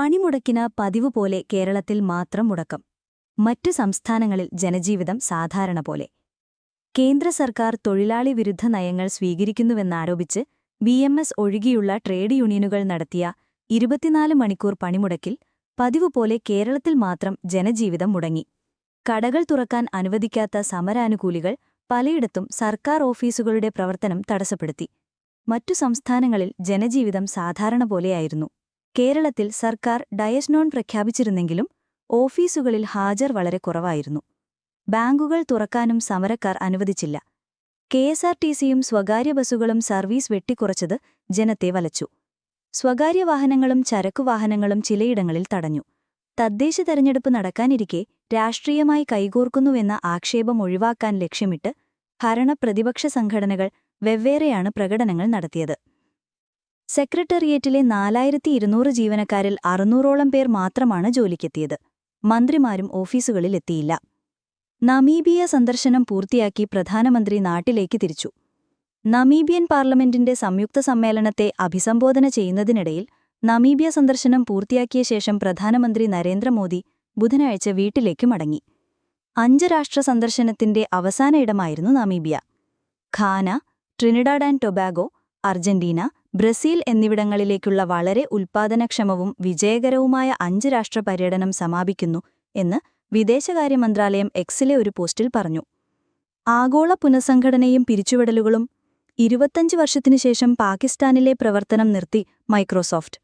പണിമുടക്കിന് പതിവ് പോലെ കേരളത്തിൽ മാത്രം മുടക്കം. മറ്റു സംസ്ഥാനങ്ങളിൽ ജനജീവിതം സാധാരണ പോലെ. കേന്ദ്ര സർക്കാർ തൊഴിലാളി വിരുദ്ധ നയങ്ങൾ സ്വീകരിക്കുന്നുവെന്നാരോപിച്ച് ബി എം എസ് ഒഴികെയുള്ള ട്രേഡ് യൂണിയനുകൾ നടത്തിയ ഇരുപത്തിനാല് മണിക്കൂർ പണിമുടക്കിൽ പതിവ് പോലെ കേരളത്തിൽ മാത്രം ജനജീവിതം മുടങ്ങി. കടകൾ തുറക്കാൻ അനുവദിക്കാത്ത സമരാനുകൂലികൾ പലയിടത്തും സർക്കാർ ഓഫീസുകളുടെ പ്രവർത്തനം തടസ്സപ്പെടുത്തി. മറ്റു സംസ്ഥാനങ്ങളിൽ ജനജീവിതം സാധാരണ പോലെയായിരുന്നു. കേരളത്തിൽ സർക്കാർ ഡയസ്നോൺ പ്രഖ്യാപിച്ചിരുന്നെങ്കിലും ഓഫീസുകളിൽ ഹാജർ വളരെ കുറവായിരുന്നു. ബാങ്കുകൾ തുറക്കാനും സമരക്കാർ അനുവദിച്ചില്ല. കെഎസ്ആർടിസിയും സ്വകാര്യ ബസ്സുകളും സർവീസ് വെട്ടിക്കുറച്ചത് ജനത്തെ വലച്ചു. സ്വകാര്യ വാഹനങ്ങളും ചരക്കുവാഹനങ്ങളും ചിലയിടങ്ങളിൽ തടഞ്ഞു. തദ്ദേശ തെരഞ്ഞെടുപ്പ് നടക്കാനിരിക്കെ രാഷ്ട്രീയമായി കൈകോർക്കുന്നുവെന്ന ആക്ഷേപം ഒഴിവാക്കാൻ ലക്ഷ്യമിട്ട് ഭരണ പ്രതിപക്ഷ സംഘടനകൾ വെവ്വേറെയാണ് പ്രകടനങ്ങൾ നടത്തിയത്. സെക്രട്ടേറിയറ്റിലെ നാലായിരത്തി ഇരുന്നൂറ് ജീവനക്കാരിൽ അറുന്നൂറോളം പേർ മാത്രമാണ് ജോലിക്കെത്തിയത്. മന്ത്രിമാരും ഓഫീസുകളിലെത്തിയില്ല നമീബിയ സന്ദർശനം പൂർത്തിയാക്കി പ്രധാനമന്ത്രി നാട്ടിലേക്ക് തിരിച്ചു. നമീബിയൻ പാർലമെന്റിന്റെ സംയുക്ത സമ്മേളനത്തെ അഭിസംബോധന ചെയ്യുന്നതിനിടയിൽ നമീബിയ സന്ദർശനം പൂർത്തിയാക്കിയ ശേഷം പ്രധാനമന്ത്രി നരേന്ദ്രമോദി ബുധനാഴ്ച വീട്ടിലേക്ക് മടങ്ങി. അഞ്ച് രാഷ്ട്ര സന്ദർശനത്തിന്റെ അവസാന ഇടമായിരുന്നു Namibia. Ghana Trinidad and Tobago Argentina Brazil എന്നിവിടങ്ങളിലേക്കുള്ള വളരെ ഉൽപ്പാദനക്ഷമവും വിജയകരവുമായ അഞ്ച് രാഷ്ട്ര പര്യടനം സമാപിക്കുന്നു എന്ന് വിദേശകാര്യ മന്ത്രാലയം എക്സിലെ ഒരു പോസ്റ്റിൽ പറഞ്ഞു. ആഗോള പുനഃസംഘടനയും പിരിച്ചുവിടലുകളും ഇരുപത്തഞ്ച് വർഷത്തിനുശേഷം പാകിസ്ഥാനിലെ പ്രവർത്തനം നിർത്തി മൈക്രോസോഫ്റ്റ്.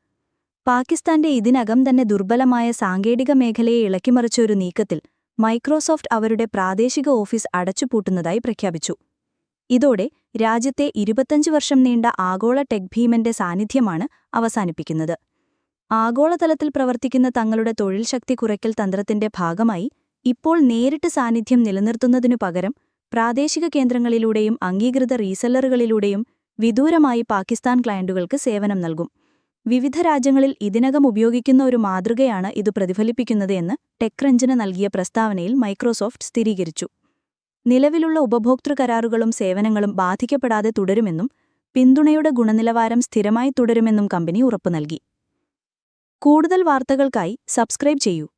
പാകിസ്ഥാന്റെ ഇതിനകം തന്നെ ദുർബലമായ സാങ്കേതിക മേഖലയെ ഇളക്കിമറിച്ച ഒരു നീക്കത്തിൽ മൈക്രോസോഫ്റ്റ് അവരുടെ പ്രാദേശിക ഓഫീസ് അടച്ചുപൂട്ടുന്നതായി പ്രഖ്യാപിച്ചു. ഇതോടെ രാജ്യത്തെ ഇരുപത്തഞ്ച് വർഷം നീണ്ട ആഗോള ടെക് ഭീമന്റെ സാന്നിധ്യമാണ് അവസാനിപ്പിക്കുന്നത്. ആഗോളതലത്തിൽ പ്രവർത്തിക്കുന്ന തങ്ങളുടെ തൊഴിൽ ശക്തി കുറയ്ക്കൽ തന്ത്രത്തിന്റെ ഭാഗമായി ഇപ്പോൾ നേരിട്ട് സാന്നിധ്യം നിലനിർത്തുന്നതിനു പകരം പ്രാദേശിക കേന്ദ്രങ്ങളിലൂടെയും അംഗീകൃത റീസെല്ലറുകളിലൂടെയും വിദൂരമായി പാകിസ്ഥാൻ ക്ലയന്റുകൾക്ക് സേവനം നൽകും. വിവിധ രാജ്യങ്ങളിൽ ഇതിനകം ഉപയോഗിക്കുന്ന ഒരു മാതൃകയാണ് ഇത് പ്രതിഫലിപ്പിക്കുന്നത് എന്ന് ടെക്രഞ്ചിന് നൽകിയ പ്രസ്താവനയിൽ മൈക്രോസോഫ്റ്റ് സ്ഥിരീകരിച്ചു. നിലവിലുള്ള ഉപഭോക്തൃ കരാറുകളും സേവനങ്ങളും ബാധിക്കപ്പെടാതെ തുടരുമെന്നും പിന്തുണയുടെ ഗുണനിലവാരം സ്ഥിരമായി തുടരുമെന്നും കമ്പനി ഉറപ്പു നൽകി. കൂടുതൽ വാർത്തകൾക്കായി സബ്സ്ക്രൈബ് ചെയ്യൂ.